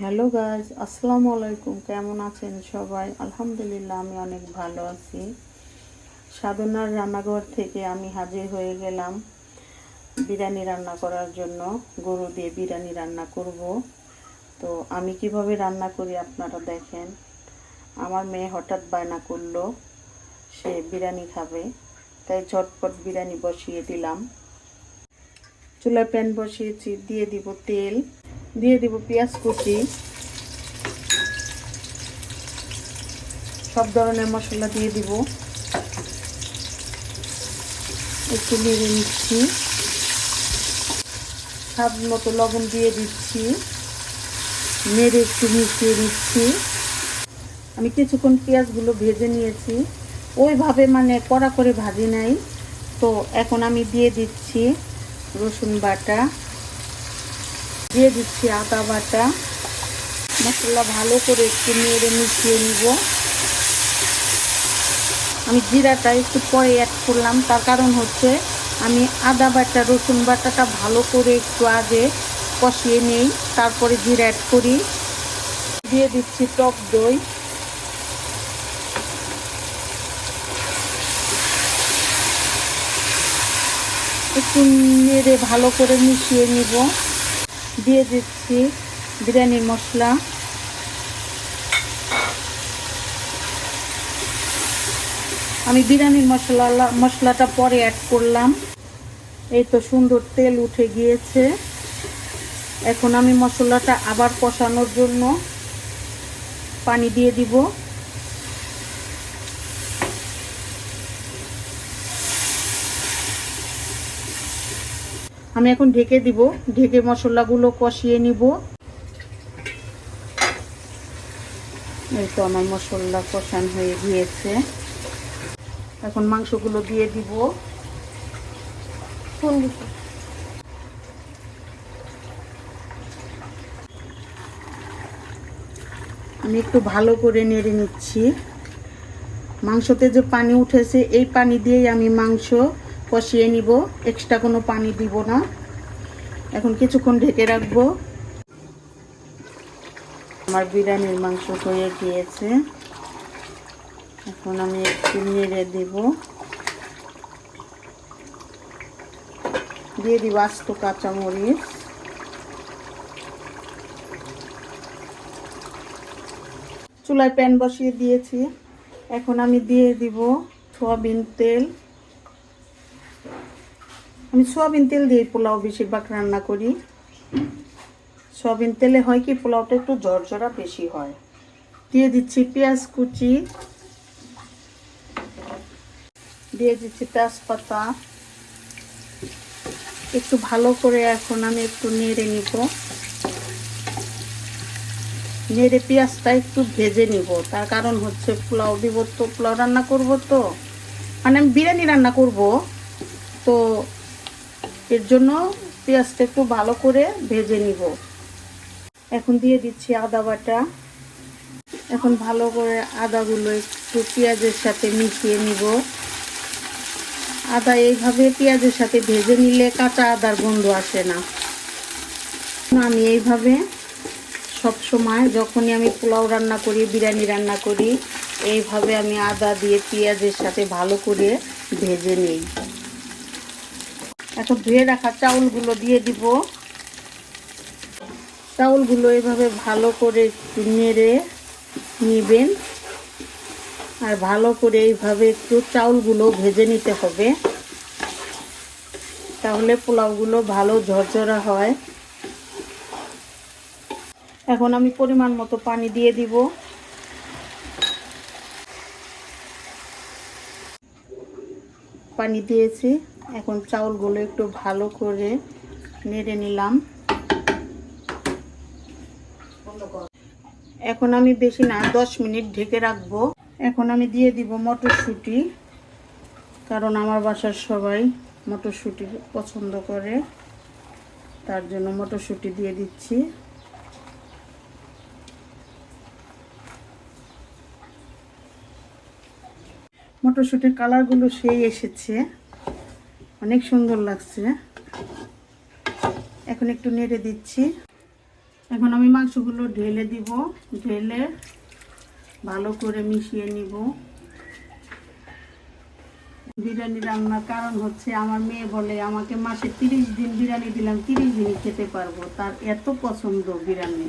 Hello guys আসসালামু আলাইকুম। কেমন আছেন সবাই? আলহামদুলিল্লাহ, আমি অনেক ভালো আছি। সাধনার রান্নাঘর থেকে আমি হাজির হয়ে গেলাম বিরিয়ানি রান্না করার জন্য। গরু দিয়ে বিরিয়ানি রান্না করব। তো আমি কীভাবে রান্না করি আপনারা দেখেন। আমার মেয়ে হঠাৎ বায়না করল, সে বিরিয়ানি খাবে। তাই ঝটপট বিরিয়ানি বসিয়ে দিলাম। চুলায় প্যান বসিয়েছি, দিয়ে দিব তেল। দিয়ে দিব পেঁয়াজ কুচি। সব ধরনের মশলা দিয়ে দিব। একটু নেড়ে নিচ্ছি। স্বাদ মতো লবণ দিয়ে দিচ্ছি। নেড়ে একটু মিশিয়ে দিচ্ছি আমি কিছুক্ষণ পেঁয়াজগুলো ভেজে নিয়েছি। ওইভাবে মানে কড়া করে ভাজি নাই। তো এখন আমি দিয়ে দিচ্ছি রসুন বাটা। দিয়ে দিচ্ছি আদা বাটা। মশলা ভালো করে একটু নেড়ে মিশিয়ে নিব। আমি জিরাটা একটু পরে অ্যাড করলাম। তার কারণ হচ্ছে আমি আদা বাটা, রসুন বাটাটা ভালো করে একটু আগে কষিয়ে নেই। তারপরে জিরা অ্যাড করি। দিয়ে দিচ্ছি টক দই। একটু নেড়ে ভালো করে মিশিয়ে নিব। দিয়ে দিচ্ছি বিরিয়ানির মশলা। আমি বিরিয়ানির মশলা মশলাটা পরে অ্যাড করলাম। এই তো সুন্দর তেল উঠে গিয়েছে। এখন আমি মশলাটা আবার কষানোর জন্য পানি দিয়ে দিব। আমি এখন ঢেকে দিব। ঢেকে মশলাগুলো কষিয়ে নিব। এই তো আমার মশলা কষান হয়ে গিয়েছে। এখন মাংসগুলো দিয়ে দিব। আমি একটু ভালো করে নেড়ে নিচ্ছি। মাংসতে যে পানি উঠেছে এই পানি দিয়েই আমি মাংস কষিয়ে নিব এক্সট্রা কোনো পানি দিব না। এখন কিছুক্ষণ ঢেকে রাখব। আমার বিরিয়ানির মাংস হয়ে গিয়েছে। এখন আমি একটু নেড়ে দেব। দিয়ে দিব আস্ত কাঁচামরিচ। চুলায় প্যান বসিয়ে দিয়েছি। এখন আমি দিয়ে দিব সোয়াবিন তেল। আমি সোয়াবিন তেল দিয়ে পোলাও বেশিরভাগ রান্না করি। সোয়াবিন তেলে হয় কি, পোলাওটা একটু ঝরঝরা বেশি হয়। দিয়ে দিচ্ছি পেঁয়াজ কুচি। দিয়ে দিচ্ছি তেজপাতা। একটু ভালো করে এখন আমি একটু নেড়ে নিব। নেড়ে পেঁয়াজটা একটু ভেজে নিব। তার কারণ হচ্ছে পোলাও দিব তো, পোলাও রান্না করব তো। মানে আমি বিরিয়ানি রান্না করব। তো এর জন্য পেঁয়াজটা একটু ভালো করে ভেজে নিব। এখন দিয়ে দিচ্ছি আদা বাটা। এখন ভালো করে আদাগুলো একটু পেঁয়াজের সাথে মিশিয়ে নিব। আদা এইভাবে পেঁয়াজের সাথে ভেজে নিলে কাঁচা আদার গন্ধ আসে না। আমি এইভাবে সব সময় যখনই আমি পোলাও রান্না করি, বিরিয়ানি রান্না করি, এইভাবে আমি আদা দিয়ে পেঁয়াজের সাথে ভালো করে ভেজে নিই। এখন ধুয়ে রাখা চাউলগুলো দিয়ে দিব। চাউলগুলো এভাবে ভালো করে নেড়ে নিবেন। আর ভালো করে এইভাবে একটু চাউলগুলো ভেজে নিতে হবে। তাহলে পোলাওগুলো ভালো ঝরঝরা হয়। এখন আমি পরিমাণ মতো পানি দিয়ে দিব। পানি দিয়েছি। এখন চাউলগুলো একটু ভালো করে নেড়ে নিলাম। এখন আমি বেশি না, দশ মিনিট ঢেকে রাখব। এখন আমি দিয়ে দিব মটরশুঁটি, কারণ আমার বাসার সবাই মটরশুঁটি পছন্দ করে। তার জন্য মটরশুঁটি দিয়ে দিচ্ছি। মটরশুঁটির কালারগুলো সেই এসেছে। অনেক সুন্দর লাগছে। এখন একটু নেড়ে দিচ্ছি। এখন আমি মাংসগুলো ঢেলে দিব। ঢেলে ভালো করে মিশিয়ে নিব। বিরিয়ানি রান্নার কারণ হচ্ছে আমার মেয়ে বলে, আমাকে মাসে তিরিশ দিন বিরিয়ানি দিলাম, তিরিশ দিনই খেতে পারব। তার এত পছন্দ বিরিয়ানি।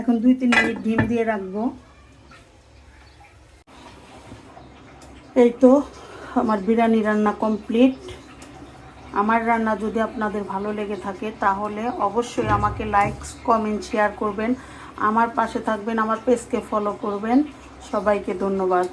এখন দুই, তিন মিনিট ডিম দিয়ে রাখব। এই তো আমার বিরিয়ানি রান্না কমপ্লিট আমার রান্না যদি আপনাদের ভালো লেগে থাকে, তাহলে অবশ্যই আমাকে লাইক কমেন্ট শেয়ার করবেন। আমার পাশে থাকবেন, আমার পেজকে ফলো করবেন। সবাইকে ধন্যবাদ।